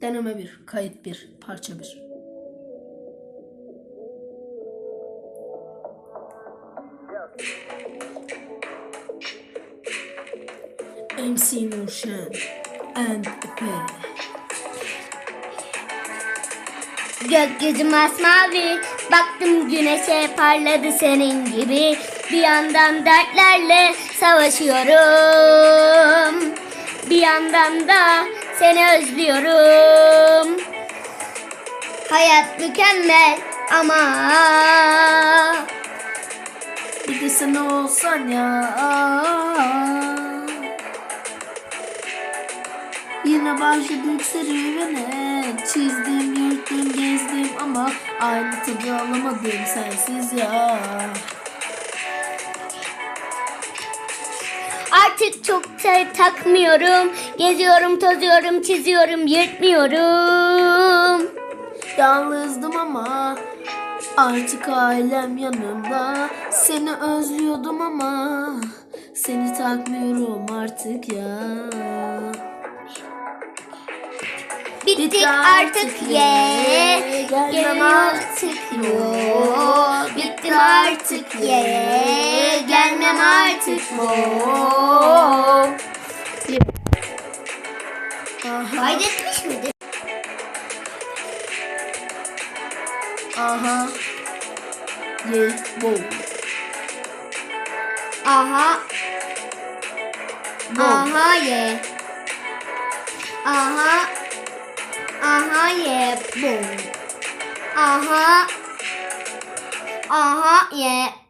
Deneme 1, kayıt 1, parça 1. MC Nurşen and Epe. Gökyüzü masmavi Baktım güneşe parladı senin gibi Bir yandan dertlerle savaşıyorum Bir yandan da seni özlüyorum. Hayat mükemmel ama Bir de sen olsan ya. Yine başladık serüvene Çizdim, yırttım, gezdim ama Aynı tadı alamadım sensiz ya Artık çok takmıyorum. Geziyorum, tozuyorum, çiziyorum, yırtmıyorum. Yalnızdım ama Artık ailem yanımda. Seni özlüyordum ama Seni takmıyorum artık ya. Bitti artık ye. Gelmem artık yok Bittim artık ye Gelmem artık Aha, Kaydetmiş miydin? aha. Ye, wow, Aha. Wow Aha ye. Aha. Aha ye Bum Aha. Aha ye